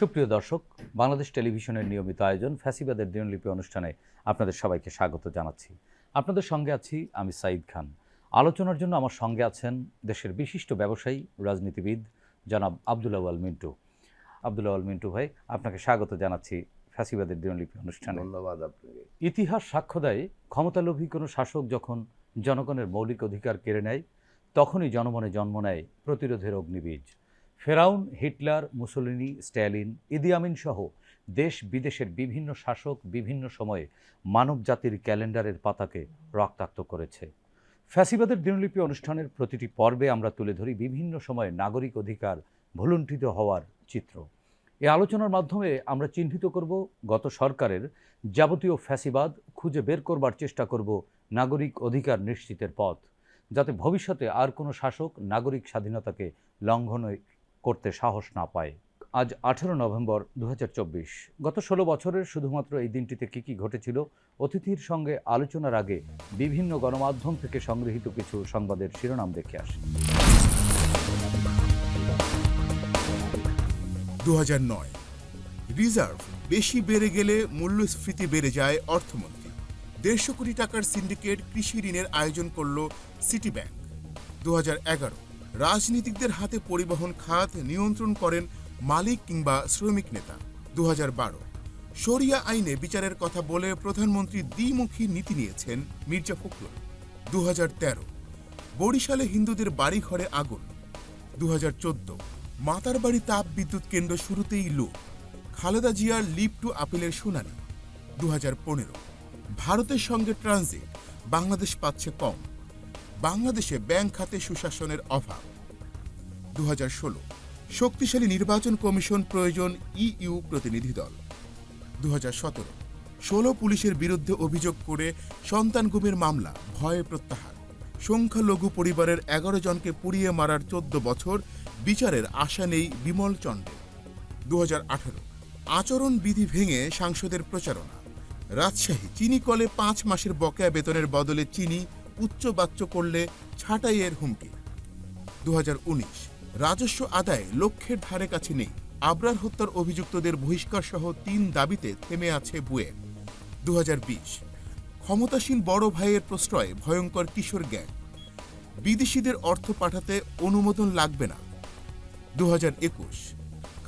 সুপ্রিয় দর্শক বাংলাদেশ টেলিভিশনের নিয়মিত আয়োজন ফ্যাসিবাদের দিনলিপি অনুষ্ঠানে আপনাদের সবাইকে স্বাগত জানাচ্ছি। আপনাদের সঙ্গে আছি আমি সাইদ খান। আলোচনার জন্য আমার সঙ্গে আছেন দেশের বিশিষ্ট ব্যবসায়ী রাজনীতিবিদ জনাব আবদুল আওয়াল মিন্টু। আবদুল আল মিন্টু ভাই আপনাকে স্বাগত জানাচ্ছি ফ্যাসিবাদের দিনলিপি অনুষ্ঠানে। ধন্যবাদ আপনাকে। ইতিহাস সাক্ষ্য দেয় ক্ষমতালোভী কোনো শাসক যখন জনগণের মৌলিক অধিকার কেড়ে নেয় তখনই জনমনে জন্ম নেয় প্রতিরোধের অগ্নিবীজ। ফেরাউন, হিটলার, মুসলিনি, স্ট্যালিন, ইদি আমিন সহ দেশ বিদেশের বিভিন্ন শাসক বিভিন্ন সময়ে মানব জাতির ক্যালেন্ডারের পাতাকে রক্তাক্ত করেছে। ফ্যাসিবাদের দিনলিপি অনুষ্ঠানের প্রতিটি পর্বে আমরা তুলে ধরি বিভিন্ন সময়ে নাগরিক অধিকার ভুলুণ্ঠিত হওয়ার চিত্র। এ আলোচনার মাধ্যমে আমরা চিহ্নিত করব গত সরকারের যাবতীয় ফ্যাসিবাদ, খুঁজে বের করবার চেষ্টা করব নাগরিক অধিকার নিশ্চিতের পথ, যাতে ভবিষ্যতে আর কোনো শাসক নাগরিক স্বাধীনতাকে লঙ্ঘন করতে সাহস না পায়। আজ আঠেরো নভেম্বর দু হাজার চব্বিশ। গত ষোলো বছরের শুধুমাত্র এই দিনটিতে কী কী ঘটেছিল, অতিথির সঙ্গে আলোচনার আগে বিভিন্ন গণমাধ্যম থেকে সংগৃহীত কিছু সংবাদের শিরোনাম দেখে আসি। দু রিজার্ভ বেশি বেড়ে গেলে মূল্যস্ফীতি বেড়ে যায় অর্থমন্ত্রী। দেড়শো কোটি টাকার সিন্ডিকেট কৃষি ঋণের আয়োজন করল সিটি ব্যাংক দু হাজার এগারো রাজনীতিকদের হাতে পরিবহন খাত নিয়ন্ত্রণ করেন মালিক কিংবা শ্রমিক নেতা। দু শরিয়া আইনে বিচারের কথা বলে প্রধানমন্ত্রী দ্বিমুখী নীতি নিয়েছেন মির্জা ফখরুল। দু বরিশালে হিন্দুদের বাড়িঘরে আগুন। দু হাজার চোদ্দ। মাতার বাড়ি তাপ বিদ্যুৎ কেন্দ্র শুরুতেই লো। খালেদা জিয়ার লিপ টু আপিলের শুনানি। দু হাজার পনেরো। ভারতের সঙ্গে ট্রানজিট। বাংলাদেশ পাচ্ছে কম। বাংলাদেশে ব্যাংক খাতে সুশাসনের অভাব। দুহাজার ষোলো, শক্তিশালী নির্বাচন কমিশন প্রয়োজন ইইউ প্রতিনিধি দল। দু ষোলো পুলিশের বিরুদ্ধে অভিযোগ করে সন্তান গুমের মামলা, ভয়ে প্রত্যাহার। সংখ্যালঘু পরিবারের এগারো জনকে পুড়িয়ে মারার চোদ্দ বছর, বিচারের আশা নেই বিমল চন্দ্রে দু আচরণ বিধি ভেঙে সাংসদের প্রচারণা। রাজশাহী, চিনি কলে পাঁচ মাসের বকেয়া বেতনের বদলে চিনি উচ্চবাচ্য করলে ছাঁটাইয়ের হুমকি। দুহাজার উনিশ, রাজস্ব আদায় লক্ষ্যের ধারে কাছে নেই। আবরার হত্যার অভিযুক্তদের বহিষ্কার সহ তিন দাবিতে থেমে আছে বুয়েট দু ক্ষমতাসীন বড় ভাইয়ের প্রশ্রয়ে ভয়ঙ্কর কিশোর গ্যাং। বিদেশিদের অর্থ পাঠাতে অনুমোদন লাগবে না। দু হাজার একুশ,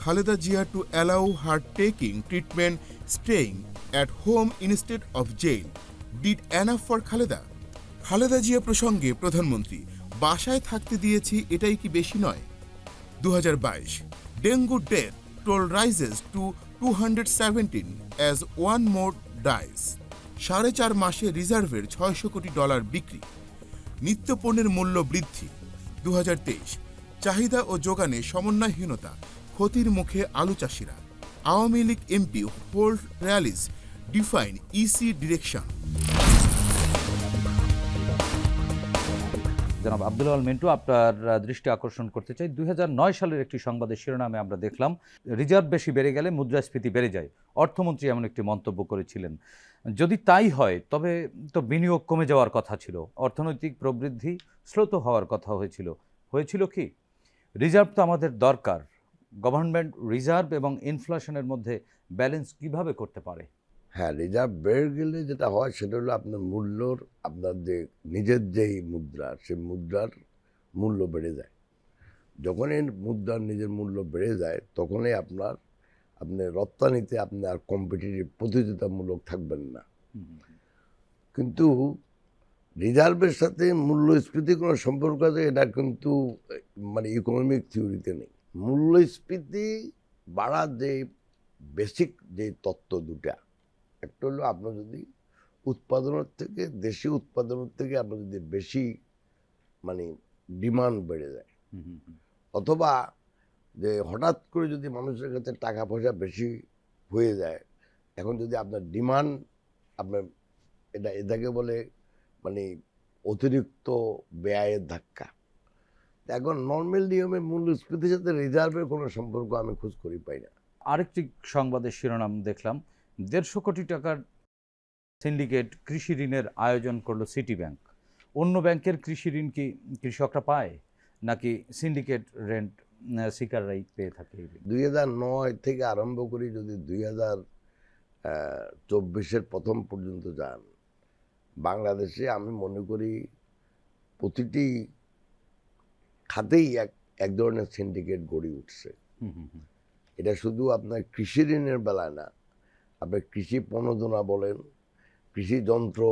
Khaleda Zia to allow her taking treatment staying at home instead of jail did enough for Khaleda? Khaleda Zia প্রসঙ্গে প্রধানমন্ত্রী, বাসায় থাকতে দিয়েছি এটাই কি বেশি নয়? দু dengue death toll rises to two hundred as one more dies. সাড়ে চার মাসে রিজার্ভের ছয়শো কোটি ডলার বিক্রি। নিত্যপণ্যের মূল্য বৃদ্ধি। দু হাজার তেইশ, চাহিদা ও যোগানে সমন্বয়হীনতা, ক্ষতির মুখে আলু চাষিরা। Awami League MP hold rallies defying EC direction. জনাব আব্দুল আল মিন্টু আপনার দৃষ্টি আকর্ষণ করতে চাই। দুই হাজার নয় সালের একটি সংবাদের শিরোনামে আমরা দেখলাম, রিজার্ভ বেশি বেড়ে গেলে মুদ্রাস্ফীতি বেড়ে যায়। অর্থমন্ত্রী এমন একটি মন্তব্য করেছিলেন। যদি তাই হয়, তবে তো বিনিয়োগ কমে যাওয়ার কথা ছিল, অর্থনৈতিক প্রবৃদ্ধি স্লোত হওয়ার কথা হয়েছিল। হয়েছিল কি? রিজার্ভ তো আমাদের দরকার। গভর্নমেন্ট রিজার্ভ এবং ইনফ্লেশনের মধ্যে ব্যালেন্স কীভাবে করতে পারে? হ্যাঁ রিজার্ভ বেড়ে গেলে যেটা হয় সেটা হলো আপনার মূল্যর আপনার যে নিজের যেই মুদ্রা সেই মুদ্রার মূল্য বেড়ে যায়। যখনই মুদ্রার নিজের মূল্য বেড়ে যায় তখনই আপনার আপনি রপ্তানিতে আপনি আর কম্পিটিটিভ প্রতিযোগিতামূলক থাকবেন না। কিন্তু রিজার্ভের সাথে মূল্যস্ফীতি কোনো সম্পর্ক আছে? এটা কিন্তু মানে ইকোনমিক থিওরিতে নেই। মূল্যস্ফীতি বাড়ার যে বেসিক যে তত্ত্ব দুটা একটা হলো আপনার যদি উৎপাদনের থেকে দেশি উৎপাদনের থেকে আপনার যদি বেশি মানে ডিমান্ড বেড়ে যায় অথবা যে হঠাৎ করে যদি মানুষের কাছে টাকা পয়সা বেশি হয়ে যায় এখন যদি আপনার ডিমান্ড আপনার এটা এটাকে বলে মানে অতিরিক্ত ব্যয়ের ধাক্কা। এখন নর্মাল নিয়মে মূল্যস্ফীতির সাথে রিজার্ভের কোনো সম্পর্ক আমি খোঁজ করি পাই না। আরেকটি সংবাদের শিরোনাম দেখলাম। দেড়শো কোটি টাকার সিন্ডিকেট কৃষি ঋণের আয়োজন করল সিটি ব্যাংক অন্য ব্যাংকের কৃষি ঋণ কি কৃষকরা পায়? নাকি সিন্ডিকেট রেন্ট শিকাররাই পেয়ে থাকে দুই হাজার নয় থেকে আরম্ভ করি যদি দুই হাজার চব্বিশের প্রথম পর্যন্ত যান বাংলাদেশে আমি মনে করি প্রতিটি খাতেই এক এক ধরনের সিন্ডিকেট গড়ে উঠছে। এটা শুধু আপনার কৃষি ঋণের বেলায় না আপনি কৃষি প্রণোদনা বলেন কৃষি যন্ত্র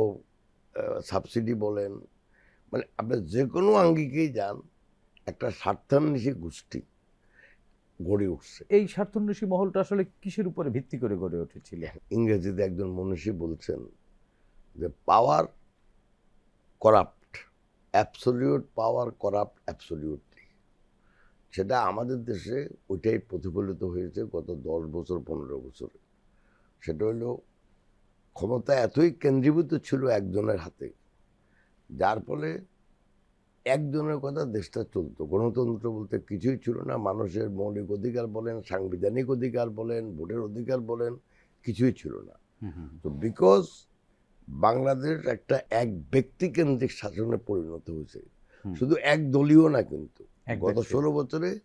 সাবসিডি বলেন মানে আপনি যে কোনো আঙ্গিকেই যান একটা স্বার্থান্বেষী গোষ্ঠী গড়ে উঠছে। এই স্বার্থন্বেষী মহলটা আসলে কিসের উপরে ভিত্তি করে গড়ে উঠেছিল? ইংরেজিতে একজন মনীষী বলছেন যে power corrupt absolute power corrupt absolutely সেটা আমাদের দেশে ওইটাই প্রতিফলিত হয়েছে গত দশ বছর পনেরো বছরে। সেটা হলো ক্ষমতা এতই কেন্দ্রীভূত ছিল একজনের হাতে যার ফলে একজনের কথা দেশটা চলতো। গণতন্ত্র বলতে কিছুই ছিল না। মানুষের মৌলিক অধিকার বলেন সাংবিধানিক অধিকার বলেন ভোটের অধিকার বলেন কিছুই ছিল না। তো বিকজ বাংলাদেশ একটা এক ব্যক্তিকেন্দ্রিক শাসনে পরিণত হয়েছে শুধু এক দলীয় না কিন্তু। গত ষোলো বছরে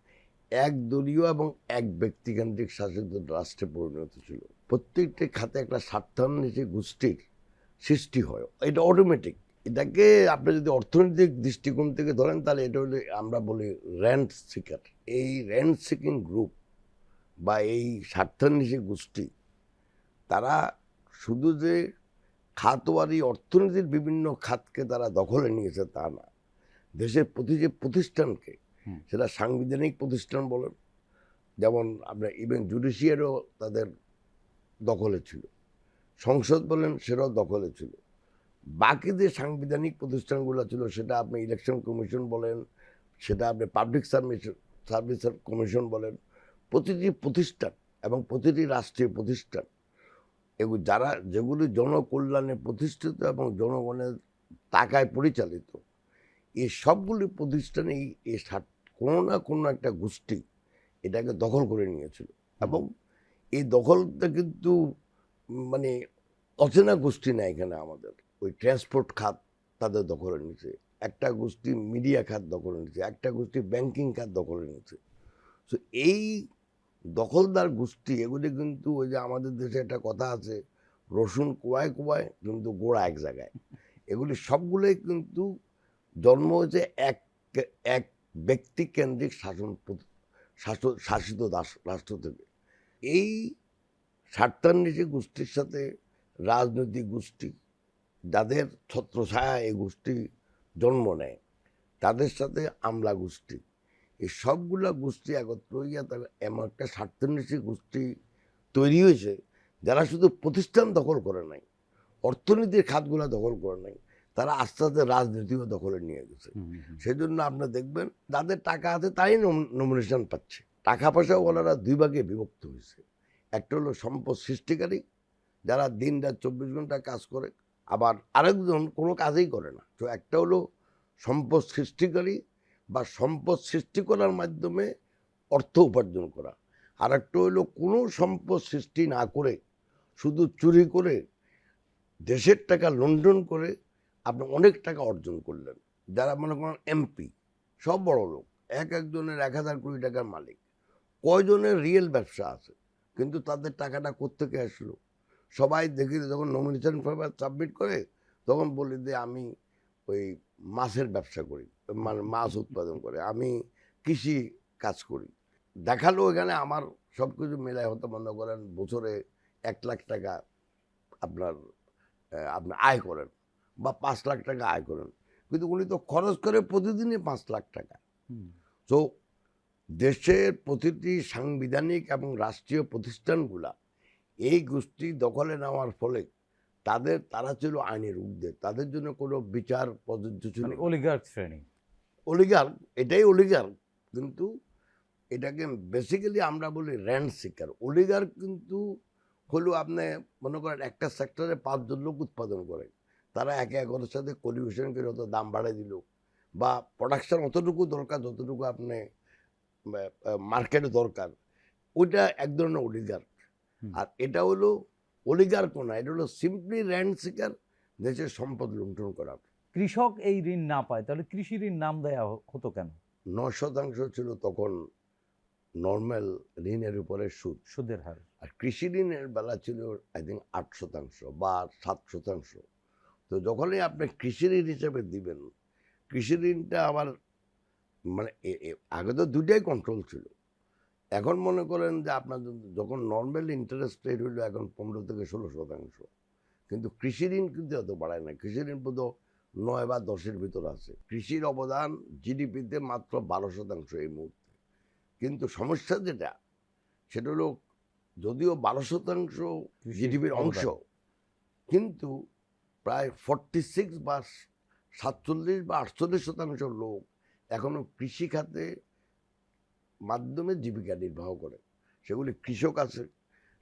এক দলীয় এবং এক ব্যক্তিকেন্দ্রিক শাসিত রাষ্ট্রে পরিণত ছিল। প্রত্যেকটি খাতে একটা স্বার্থান্বেষী গোষ্ঠীর সৃষ্টি হয়। এটা অটোমেটিক এটাকে আপনি যদি অর্থনৈতিক দৃষ্টিকোণ থেকে ধরেন তাহলে এটা হলে আমরা বলি র্যান্ট সিকার এই র্যান্ট সিকিং গ্রুপ বা এই স্বার্থান্বেষী গোষ্ঠী তারা শুধু যে খাতওয়ারি অর্থনীতির বিভিন্ন খাতকে তারা দখলে নিয়েছে তা না। দেশের প্রতি যে প্রতিষ্ঠানকে সেটা সাংবিধানিক প্রতিষ্ঠান বলেন যেমন আপনার ইভেন জুডিশিয়ারও তাদের দখলে ছিল। সংসদ বলেন সেটাও দখলে ছিল। বাকি যে সাংবিধানিক প্রতিষ্ঠানগুলো ছিল সেটা আপনি ইলেকশন কমিশন বলেন, সেটা আপনি পাবলিক সার্ভিস সার্ভিস কমিশন বলেন, প্রতিটি প্রতিষ্ঠান এবং প্রতিটি রাষ্ট্রীয় প্রতিষ্ঠান এগুলো যারা যেগুলি জনকল্যাণে প্রতিষ্ঠিত এবং জনগণের টাকায় পরিচালিত এই সবগুলি প্রতিষ্ঠানেই এই কোনো না কোনো একটা গোষ্ঠী এটাকে দখল করে নিয়েছিল। এবং এই দখলটা কিন্তু মানে অচেনা গোষ্ঠী না এখানে আমাদের। ওই ট্রান্সপোর্ট খাত তাদের দখলে নিয়েছে। একটা গোষ্ঠী মিডিয়া খাত দখলে নিয়েছে, একটা গোষ্ঠী ব্যাংকিং খাত দখলে নিয়েছে। তো এই দখলদার গোষ্ঠী, এগুলি কিন্তু ওই যে আমাদের দেশে একটা কথা আছে, রসুন কুয়ায় কুয়ায়, কিন্তু গোড়া এক জায়গায়। এগুলি সবগুলোই কিন্তু জন্ম হয়েছে এক এক ব্যক্তিকেন্দ্রিক শাসন শাসিত রাষ্ট্র থেকে। এই স্বার্থান্বেষী গোষ্ঠীর সাথে রাজনৈতিক গোষ্ঠী যাদের ছত্রছায়া এই গোষ্ঠী জন্ম নেয় তাদের সাথে আমলা গোষ্ঠী এই সবগুলা গোষ্ঠী একত্র হইয়া তারা এমন একটা স্বার্থান্বেষী গোষ্ঠী তৈরি হয়েছে যারা শুধু প্রতিষ্ঠান দখল করে নাই অর্থনীতির খাতগুলা দখল করে নাই তারা আস্তে আস্তে রাজনীতিও দখলে নিয়ে গেছে। সেই জন্য আপনি দেখবেন যাদের টাকা আছে তাই নমিনেশন পাচ্ছে টাকা পয়সা ওনারা দুই ভাগে বিভক্ত হয়েছে। একটা হলো সম্পদ সৃষ্টিকারী, যারা দিন রাত চব্বিশ ঘণ্টা কাজ করে, আবার আরেকজন কোনো কাজই করে না। তো একটা হলো সম্পদ সৃষ্টিকারী বা সম্পদ সৃষ্টি করার মাধ্যমে অর্থ উপার্জন করা। আর একটা হলো কোনো সম্পদ সৃষ্টি না করে, শুধু চুরি করে দেশের টাকা লন্ডন করে আপনি অনেক টাকা অর্জন করলেন। যারা মনে করেন এমপি, সব বড় লোক এক একজনের এক হাজার কোটি টাকার মালিক। কয়জনের রিয়েল ব্যবসা আছে? কিন্তু তাদের টাকাটা কোত্থেকে আসলো? সবাই দেখি যখন নমিনেশন পেপার সাবমিট করে তখন বলি যে আমি ওই মাছের ব্যবসা করি মানে মাছ উৎপাদন করে আমি কৃষি কাজ করি। দেখাল এখানে আমার সব কিছু মেলায় হতে মনে করেন বছরে এক লাখ টাকা আপনার আপনার আয় করেন বা পাঁচ লাখ টাকা আয় করেন। কিন্তু উনি তো খরচ করে প্রতিদিনই পাঁচ লাখ টাকা। তো দেশের প্রতিটি সাংবিধানিক এবং রাষ্ট্রীয় প্রতিষ্ঠানগুলা এই গোষ্ঠী দখলে নেওয়ার ফলে তাদের তারা ছিল আইনের ঊর্ধ্বে। তাদের জন্য কোনো বিচার প্রযোজ্য ছিল অলিগার শ্রেণি। অলিগার এটাই অলিগার কিন্তু এটাকে বেসিক্যালি আমরা বলি র্যান্ড সিকার অলিগার কিন্তু হলো আপনি মনে করেন একটা সেক্টরে পাঁচজন লোক উৎপাদন করে। তারা একে একের সাথে কলিউশন করে হয়তো দাম বাড়াই দিল। বা প্রোডাকশন অতটুকু দরকার যতটুকু আপনি মার্কেটে দরকার ওইটা এক ধরনের অলিগার আর এটা হলো অলিগার কোনা এটা হলো সিম্পলি র্যান্ড সিকার দেশের সম্পদ লুণ্ঠন করা। কৃষক এই ঋণ না পায় তাহলে কৃষি ঋণ নাম দেয়া হতো কেন? নয় শতাংশ ছিল তখন নর্মাল ঋণের উপরে সুদ। সুদের হার। আর কৃষি ঋণের বেলা ছিল আই থিঙ্ক আট শতাংশ বা সাত শতাংশ। তো যখনই আপনি কৃষি ঋণ হিসেবে দিবেন কৃষি ঋণটা আবার মানে আগে তো দুটাই কন্ট্রোল ছিল। এখন মনে করেন যে আপনার যখন নর্মাল ইন্টারেস্ট রেট হইল এখন পনেরো থেকে ষোলো শতাংশ। কিন্তু কৃষি ঋণ কিন্তু এত বাড়ায় না। কৃষি ঋণ বোধ নয় বা দশের ভিতর আছে। কৃষির অবদান জিডিপিতে মাত্র বারো শতাংশ এই মুহূর্তে। কিন্তু সমস্যা যেটা সেটা হলো যদিও বারো শতাংশ জিডিপির অংশ কিন্তু প্রায় ফর্টি সিক্স বা সাতচল্লিশ বা আটচল্লিশ শতাংশ লোক এখনও কৃষি খাতে মাধ্যমে জীবিকা নির্বাহ করে। সেগুলি কৃষক আছে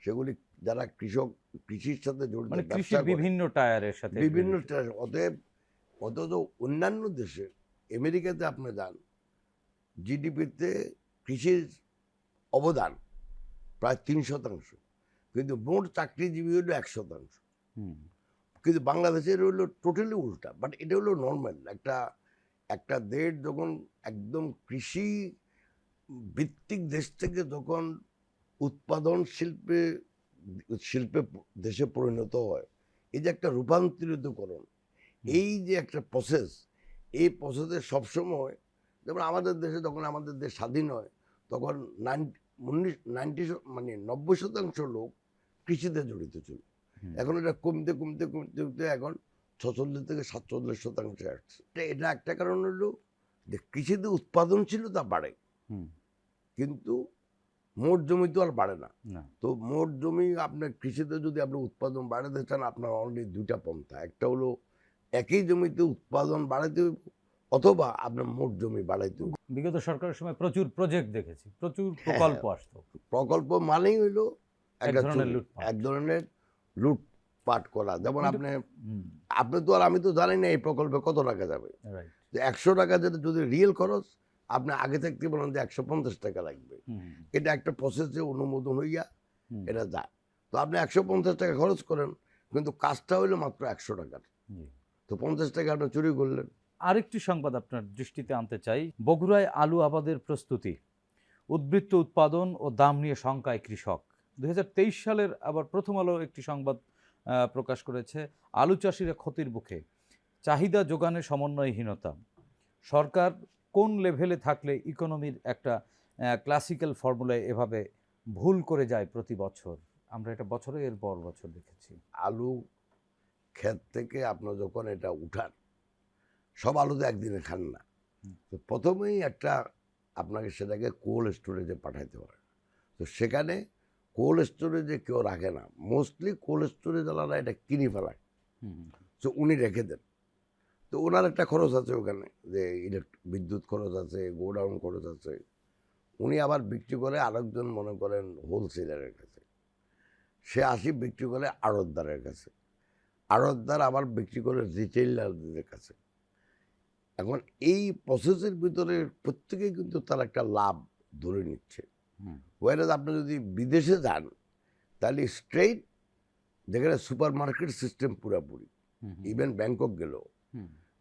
সেগুলি যারা কৃষক কৃষির সাথে জড়িত মানে বিভিন্ন টায়ারের সাথে বিভিন্ন টা- অতএব অথচ অন্যান্য দেশে আমেরিকাতে আপনি যান জিডিপিতে কৃষির অবদান প্রায় তিন শতাংশ কিন্তু মোট চাকরিজীবী হলো এক শতাংশ। কিন্তু বাংলাদেশের হলো টোটালি উল্টা বাট এটা হলো নর্মাল একটা একটা দেশ যখন একদম কৃষি ভিত্তিক দেশ থেকে যখন উৎপাদন শিল্পে শিল্পে দেশে পরিণত হয় এই যে একটা রূপান্তরিতকরণ এই যে একটা প্রসেস এই প্রসেসে সবসময় যেমন আমাদের দেশে যখন আমাদের দেশ স্বাধীন হয় তখন নাইনটি উনিশ নাইনটি মানে নব্বই শতাংশ লোক কৃষিতে জড়িত ছিল। এখন এটা কমতে কমতে কমতে কমতে এখন ছচল্লিশ থেকে সাতচল্লিশ শতাংশে আসছে। এটা- একটা কারণ হলো যে কৃষিতে উৎপাদনশীলতা বাড়ে। কিন্তু মোট জমি তো আর বাড়ে না। তো মোট জমি আপনার কৃষিতে যদি আপনি উৎপাদন বাড়াতে চান আপনার অনলি দুইটা পন্থা। একটা হলো একই জমিতে উৎপাদন বাড়াতে অথবা আপনার মোট জমি বাড়াইতে। বিগত সরকারের সময় প্রচুর প্রজেক্ট দেখেছি প্রচুর প্রকল্প আসতো। প্রকল্প মানেই হইল এক ধরনের লুটপাট। এক ধরনের লুটপাট করা। যেমন আপনি আপনি তো আর আমি তো জানি না এই প্রকল্পে কত টাকা যাবে। একশো টাকা যেটা যদি রিয়েল খরচ আপনি আগে থাকতে বলেন যে একশো পঞ্চাশ টাকা লাগবে। এটা একটা প্রসেসে অনুমোদন হইয়া এটা যায়। তো আপনি একশো পঞ্চাশ টাকা খরচ করেন কিন্তু কাজটা হইল মাত্র একশো টাকার। তো পঞ্চাশ টাকা আপনি চুরি করলেন। আরেকটি সংবাদ আপনার দৃষ্টিতে আনতে চাই। বগুড়ায় আলু আবাদের প্রস্তুতি। উদ্বৃত্ত উৎপাদন ও দাম নিয়ে শঙ্কায় কৃষক। দুই হাজার তেইশ সালের আবার প্রথম আলো একটি সংবাদ প্রকাশ করেছে আলু চাষিরা ক্ষতির মুখে চাহিদা যোগানে সমন্বয়হীনতা। সরকার কোন লেভেলে থাকলে ইকোনমির একটা ক্লাসিক্যাল ফর্মুলায় এভাবে ভুল করে যায় প্রতি বছর? আমরা এটা বছরে এর পর বছর দেখেছি। আলু ক্ষেত থেকে আপনার যখন এটা উঠান সব আলু তো একদিনে খান না। তো প্রথমেই একটা আপনাকে সেটাকে কোল্ড স্টোরেজে পাঠাইতে হয় তো সেখানে কোল্ড স্টোরেজে কেউ রাখে না মোস্টলি কোল্ড স্টোরেজ ওনারা এটা কিনে ফেলায়। তো উনি রেখে দেন। তো ওনার একটা খরচ আছে ওখানে যে ইলেকট্রিক বিদ্যুৎ খরচ আছে গোডাউন খরচ আছে। উনি আবার বিক্রি করে আরেকজন মনে করেন হোলসেলারের কাছে। সে আসি বিক্রি করে আড়তদারের কাছে। আড়তদার আবার বিক্রি করে রিটেইলারদের কাছে। এখন এই প্রসেসের ভিতরে প্রত্যেকেই কিন্তু তার একটা লাভ ধরে নিচ্ছে। ওয়ারাজ আপনি যদি বিদেশে যান তাহলে স্ট্রেইট যেখানে সুপার মার্কেট সিস্টেম পুরাপুরি ইভেন ব্যাংকক গেল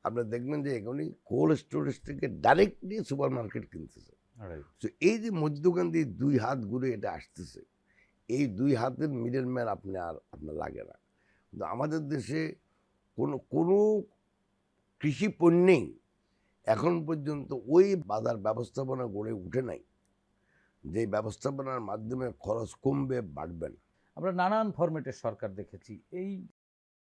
আপনি দেখবেন যে এখনই কোল্ড স্টোরেজ থেকে ডাইরেক্টলি সুপার মার্কেট কিনতেছে তো এই যে মধ্যখান দিয়ে দুই হাত ঘুরে এটা আসতেছে এই দুই হাতের মিডল ম্যান আপনি আর আপনার লাগে না। কিন্তু আমাদের দেশে কোনো কোনো কৃষি পণ্যেই এখন পর্যন্ত ওই বাজার ব্যবস্থাপনা গড়ে উঠে নাই। যে ব্যবস্থাপনার মাধ্যমে খরচ কমবে বাড়বে না। আমরা নানান ফরম্যাটের সরকার দেখেছি। এই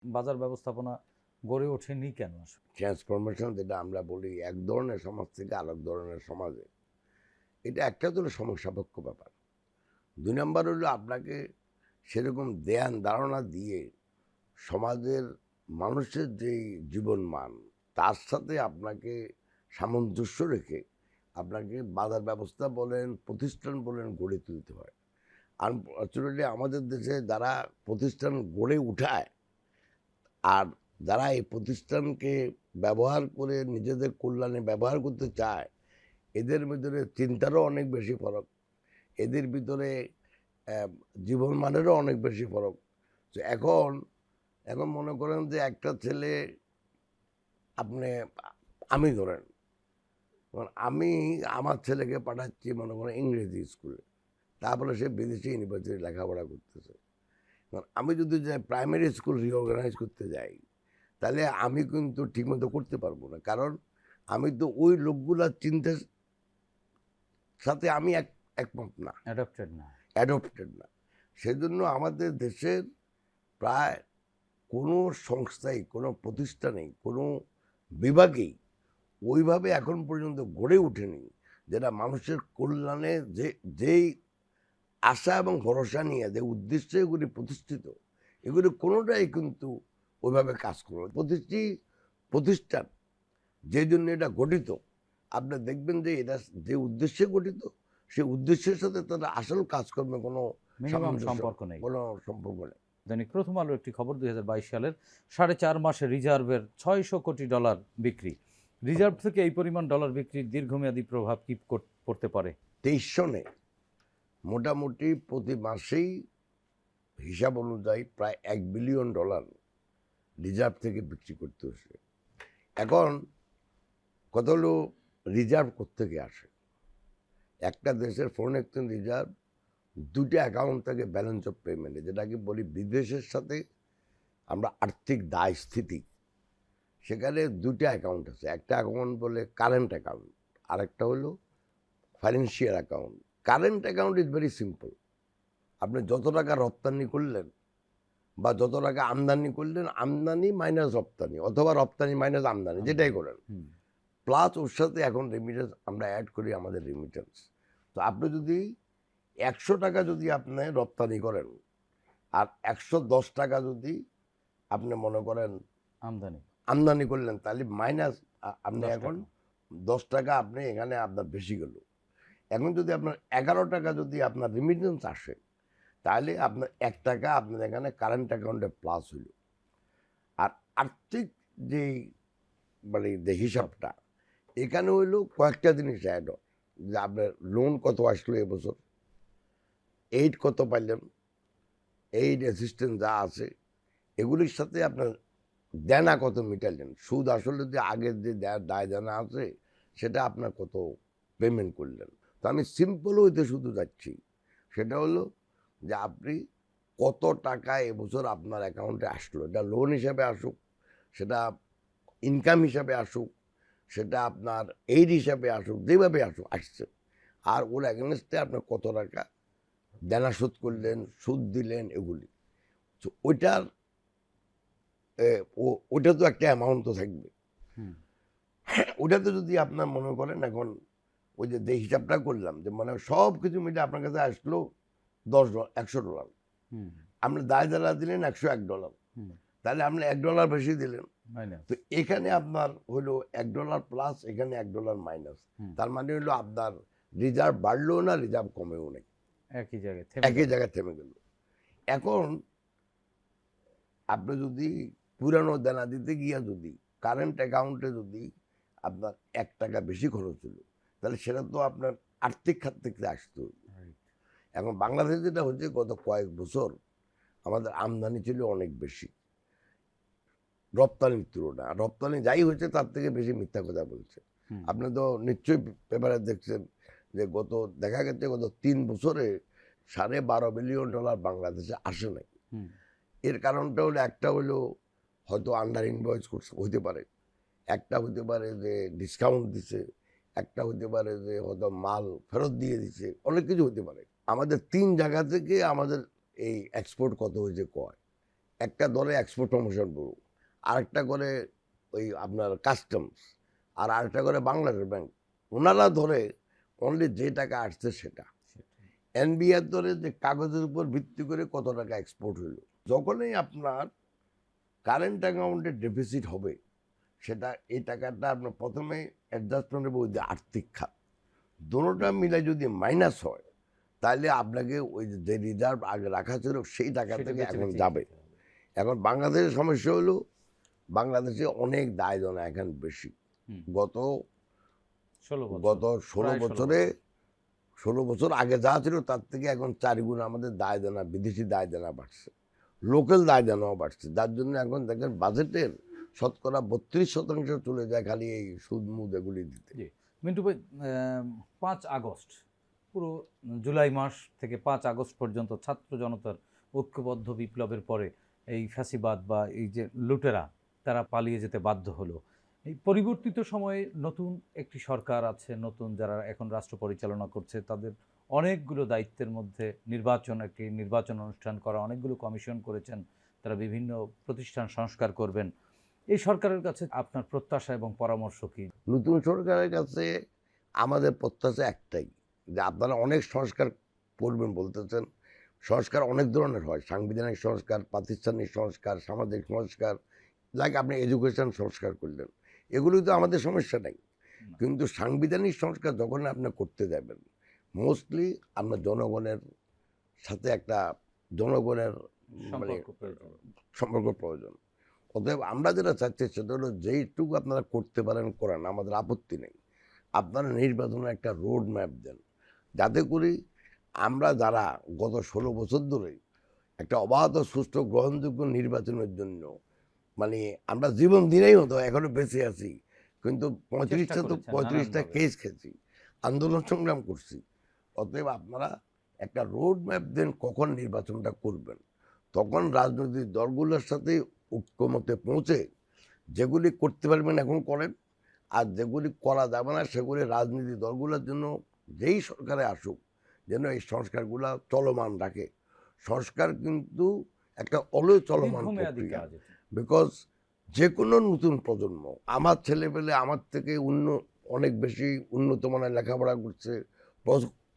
বাজার ব্যবস্থাপনা গড়ে ওঠেনি কেন আসলে? ট্রান্সফরমেশন যেটা আমরা বলি এক ধরনের সমাজ থেকে আরেক ধরনের সমাজে এটা একটা তো সমস্যাপক্ষ ব্যাপার। দুই নম্বর হলো আপনাকে সেরকম ধ্যান ধারণা দিয়ে সমাজের মানুষের যেই জীবন মান তার সাথে আপনাকে সামঞ্জস্য রেখে আপনাকে বাজার ব্যবস্থা বলেন প্রতিষ্ঠান বলেন গড়ে তুলতে হয়। আনফর্চুনেটলি আমাদের দেশে যারা প্রতিষ্ঠান গড়ে উঠায় আর যারা এই প্রতিষ্ঠানকে ব্যবহার করে নিজেদের কল্যাণে ব্যবহার করতে চায় এদের ভিতরে চিন্তারও অনেক বেশি ফরক। এদের ভিতরে আহ, জীবনমানেরও অনেক বেশি ফরক। তো এখন এখন মনে করেন যে একটা ছেলে আপনি আমি ধরেন আমি আমার ছেলেকে পাঠাচ্ছি মনে করেন ইংরেজি স্কুলে। তারপরে সে বিদেশি ইউনিভার্সিটি লেখাপড়া করতেছে। আমি যদি যাই প্রাইমারি স্কুল রিঅর্গানাইজ করতে যাই তাহলে আমি কিন্তু ঠিকমতো করতে পারব না। কারণ আমি তো ওই লোকগুলার চিন্তার সাথে আমি এক একমত না। অ্যাডাপ্টেড না। অ্যাডপ্টেড না। সেজন্য আমাদের দেশের প্রায় কোনো সংস্থাই কোনো প্রতিষ্ঠানেই কোনো বিভাগেই ওইভাবে এখন পর্যন্ত গড়ে ওঠেনি যেটা মানুষের কল্যাণে যে যেই আশা এবং ভরসা নিয়ে যে উদ্দেশ্যে এগুলি প্রতিষ্ঠিত এগুলি কোনোটাই কিন্তু ওইভাবে কাজ করবে প্রতিটি প্রতিষ্ঠান যে জন্য এটা গঠিত আপনি দেখবেন যে এটা যে উদ্দেশ্যে গঠিত সেই উদ্দেশ্যের সাথে তাদের আসল কাজকর্মে কোনো সম্পর্ক নেই। কোনো সম্পর্ক নেই। দৈনিক প্রথম আলো একটি খবর দুই হাজার বাইশ সালের সাড়ে চার মাসে রিজার্ভের ছয়শো কোটি ডলার বিক্রি। রিজার্ভ থেকে এই পরিমাণ ডলার বিক্রির দীর্ঘমেয়াদী প্রভাব কি পড়তে পারে? তেইশ সনে মোটামুটি প্রতি মাসেই হিসাব অনুযায়ী প্রায় এক বিলিয়ন ডলার রিজার্ভ থেকে বিক্রি করতে হচ্ছে। এখন কত হলো? রিজার্ভ কোথেকে আসে? একটা দেশের ফরেন এক্সচেঞ্জ রিজার্ভ দুটো অ্যাকাউন্ট থেকে ব্যালেন্স অফ পেমেন্টে যেটাকে বলি বিদেশের সাথে আমরা আর্থিক দায় স্থিতি সেখানে দুটো অ্যাকাউন্ট আছে। একটা অ্যাকাউন্ট বলে কারেন্ট অ্যাকাউন্ট আরেকটা হলো financial account current account is very simple আপনি যত টাকা রপ্তানি করলেন বা যত টাকা আমদানি করলেন আমদানি মাইনাস রপ্তানি অথবা রপ্তানি মাইনাস আমদানি যেটাই করেন। প্লাস ওর সাথে এখন রেমিটেন্স আমরা অ্যাড করি আমাদের রেমিটেন্স তো আপনি যদি একশো টাকা যদি আপনি রপ্তানি করেন আর একশো দশ টাকা যদি আপনি মনে করেন আমদানি। আমদানি করলেন তাহলে মাইনাস আপনি এখন দশ টাকা আপনি এখানে আপনার বেশি গেল। এখন যদি আপনার এগারো টাকা যদি আপনার রিমিটেন্স আসে তাহলে আপনার এক টাকা আপনার এখানে কারেন্ট অ্যাকাউন্টে প্লাস হইল। আর আর্থিক যে মানে যে হিসাবটা এখানে হইল কয়েকটা জিনিস অ্যাড হয় যে আপনার লোন কত আসলো এবছর এইড কত পাইলেন? এইড অ্যাসিস্ট্যান্ট যা আছে এগুলির সাথে আপনার দেনা কত মিটালেন? সুদ আসলে যে আগের যে দায় দেনা আছে, সেটা আপনার কত পেমেন্ট করলেন? তো আমি সিম্পল হইতে শুধু যাচ্ছি। সেটা হলো যে আপনি কত টাকা এবছর আপনার অ্যাকাউন্টে আসলো? এটা লোন হিসাবে আসুক, সেটা ইনকাম হিসাবে আসুক, সেটা আপনার এইড হিসাবে আসুক, যেভাবে আসুক, আসছে। আর ওর অ্যাগেনস্টে আপনার কত টাকা দেনা শোধ করলেন, সুদ দিলেন, এগুলি। তো ওইটার ওটা তো একটা অ্যামাউন্ট তো থাকবে। ওটাতে যদি আপনার মনে করেন এখন ওই যে যে হিসাবটা করলাম যে মানে সব কিছু মিলে আপনার কাছে আসলো দশ ডলার একশো ডলার। আপনি দায় দালা দিলেন একশো এক ডলার। তাহলে আপনি এক ডলার বেশি দিলেন। তো এখানে আপনার হলো এক ডলার প্লাস এখানে এক ডলার মাইনাস তার মানে হলো আপনার রিজার্ভ বাড়লো না রিজার্ভ কমেও নেই। একই জায়গায় একই জায়গায় থেমে গেল। এখন আপনি যদি পুরানো দেনা দিতে গিয়া যদি কারেন্ট অ্যাকাউন্টে যদি আপনার এক টাকা বেশি খরচ হলো তাহলে সেটা তো আপনার আর্থিক খাত থেকে আসতো. এখন বাংলাদেশে যেটা হচ্ছে গত কয়েক বছর আমাদের আমদানি ছিল অনেক বেশি। রপ্তানির তুলনা রপ্তানি যাই হয়েছে তার থেকে বেশি মিথ্যা কথা বলছে। আপনি তো নিশ্চয়ই পেপারে দেখছেন যে গত দেখা গেছে গত তিন বছরে সাড়ে বারো বিলিয়ন ডলার বাংলাদেশে আসে নাই। এর কারণটা হলো একটা হলো হয়তো আন্ডার ইনভয়েস করছে হতে পারে। একটা হতে পারে যে ডিসকাউন্ট দিছে একটা হতে পারে যে হয়তো মাল ফেরত দিয়ে দিছে অনেক কিছু হতে পারে। আমাদের তিন জায়গা থেকে আমাদের এই এক্সপোর্ট কত হয়েছে কয়? একটা ধরে এক্সপোর্ট প্রমোশন ব্যুরো আরেকটা করে ওই আপনার কাস্টমস আর আরেকটা করে বাংলাদেশ ব্যাংক ওনারা ধরে অনলি যে টাকা আসছে সেটা। এনবিআর ধরে যে কাগজের উপর ভিত্তি করে কত টাকা এক্সপোর্ট হলো যখনই আপনার কারেন্ট অ্যাকাউন্টে ডেফিসিট হবে সেটা এই টাকাটা আপনার প্রথমে অ্যাডজাস্টমেন্ট হবে ওই যে আর্থিক খাত। দোনোটা মিলে যদি মাইনাস হয় তাহলে আপনাকে ওই যে- রিজার্ভ আগে রাখা ছিল সেই টাকা থেকে এখন যাবে। এখন বাংলাদেশের সমস্যা হলো বাংলাদেশে অনেক দায় দেনা এখন বেশি। গত ষোলো গত ষোলো বছরে ষোলো বছর আগে যা ছিল তার থেকে এখন চারিগুণ আমাদের দায় দেনা বিদেশি দায় দেনা বাড়ছে। লোকাল দায় দেনাও বাড়ছে। যার জন্য এখন দেখেন বাজেটের শতকরা বত্রিশ শতাংশ চলে যায় খালি এই সুদ মুদ এগুলি দিতে। মিন্টু ভাই পাঁচ আগস্ট, পুরো জুলাই মাস থেকে পাঁচ আগস্ট পর্যন্ত ছাত্র জনতার ঐক্যবদ্ধ বিপ্লবের পরে এই ফ্যাসিবাদ বা এই যে লুটেরা, তারা পালিয়ে যেতে বাধ্য হলো। এই পরিবর্তিত সময়ে নতুন একটি সরকার আছে, নতুন যারা এখন রাষ্ট্র পরিচালনা করছে, তাদের অনেকগুলো দায়িত্বের মধ্যে নির্বাচন একটি নির্বাচন অনুষ্ঠান করা অনেকগুলো কমিশন করেছেন তারা বিভিন্ন প্রতিষ্ঠান সংস্কার করবেন। এই সরকারের কাছে আপনার প্রত্যাশা এবং পরামর্শ কি? নতুন সরকারের কাছে আমাদের প্রত্যাশা একটাই যে আপনারা অনেক সংস্কার করবেন বলতেছেন। সংস্কার অনেক ধরনের হয় সাংবিধানিক সংস্কার প্রাতিষ্ঠানিক সংস্কার সামাজিক সংস্কার লাইক আপনি এডুকেশন সংস্কার করলেন। এগুলো তো আমাদের সমস্যা নেই। কিন্তু সাংবিধানিক সংস্কার যখন আপনি করতে যাবেন মোস্টলি আমরা জনগণের সাথে একটা জনগণের মানে সম্পর্ক প্রয়োজন। অতএব আমরা যেটা চাচ্ছি সেটা হলো যেইটুকু আপনারা করতে পারেন করেন আমাদের আপত্তি নেই। আপনারা নির্বাচনের একটা রোড ম্যাপ দেন। যাতে করে আমরা যারা গত ষোলো বছর ধরে একটা অবাধ সুষ্ঠু গ্রহণযোগ্য নির্বাচনের জন্য মানে আমরা জীবন দিনেই হতো এখনও বেঁচে আছি কিন্তু পঁয়ত্রিশটা তো পঁয়ত্রিশটা কেস খেয়েছি আন্দোলন সংগ্রাম করছি। অতএব আপনারা একটা রোড ম্যাপ দেন কখন নির্বাচনটা করবেন। তখন রাজনৈতিক দলগুলোর সাথে ঐক্যমতে পৌঁছে যেগুলি করতে পারবেন এখন করেন আর যেগুলি করা যাবে না সেগুলি রাজনীতি দলগুলোর জন্য যেই সরকারে আসুক যেন এই সংস্কারগুলো চলমান রাখে। সংস্কার কিন্তু একটা অলয় চলমান প্রক্রিয়া। বিকজ যে কোনো নতুন প্রজন্ম আমার ছেলেপেলে আমার থেকে অন্য অনেক বেশি উন্নত মানের লেখাপড়া করছে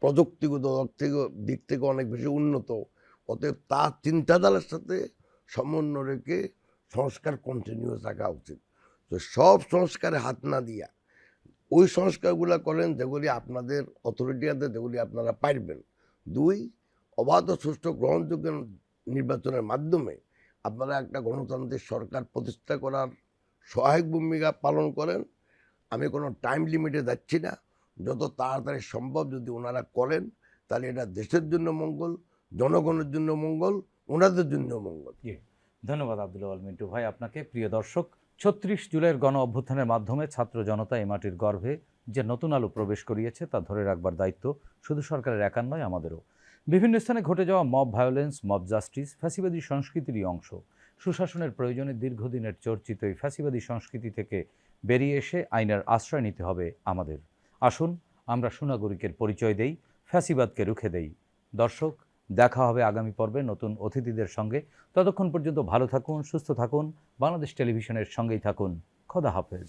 প্রযুক্তিগত দিক থেকে দিক থেকে অনেক বেশি উন্নত। অতএব তার চিন্তাধারার সাথে সমন্বয় রেখে সংস্কার কন্টিনিউ থাকা উচিত। তো সব সংস্কারে হাত না দিয়া ওই সংস্কারগুলো করেন যেগুলি আপনাদের অথরিটি আছে, যেগুলি আপনারা পারবেন। দুই, অবাধ সুষ্ঠু গ্রহণযোগ্য নির্বাচনের মাধ্যমে আপনারা একটা গণতান্ত্রিক সরকার প্রতিষ্ঠা করার সহায়ক ভূমিকা পালন করেন। আমি কোনো টাইম লিমিটে যাচ্ছি না। যত তাড়াতাড়ি সম্ভব যদি ওনারা করেন, তাহলে এটা দেশের জন্য মঙ্গল, জনগণের জন্য মঙ্গল, ওনাদের জন্য মঙ্গল। ধন্যবাদ আব্দুল আল মিন্টু ভাই। আপনাকে প্রিয় দর্শক, ছত্রিশ জুলাইয়ের গণ অভ্যুত্থানের মাধ্যমে ছাত্র জনতা এই মাটির গর্ভে যে নতুন আলো প্রবেশ করিয়েছে, তা ধরে রাখবার দায়িত্ব শুধু সরকারের একার নয়, আমাদেরও। বিভিন্ন স্থানে ঘটে যাওয়া মব ভায়োলেন্স, মব জাস্টিস, ফ্যাসিবাদী সংস্কৃতিরই অংশ। সুশাসনের প্রয়োজনে দীর্ঘদিনের চর্চিত এই ফ্যাসিবাদী সংস্কৃতি থেকে বেরিয়ে এসে আইনের আশ্রয় নিতে হবে আমাদের। আসুন, আমরা সুনাগরিকের পরিচয় দেই, ফ্যাসিবাদকে রুখে দেই। দর্শক, দেখা হবে আগামী পর্বে নতুন অতিথিদের সঙ্গে। ততক্ষণ পর্যন্ত ভালো থাকুন, সুস্থ থাকুন। বাংলাদেশ টেলিভিশনের সঙ্গেই থাকুন। খোদা হাফেজ।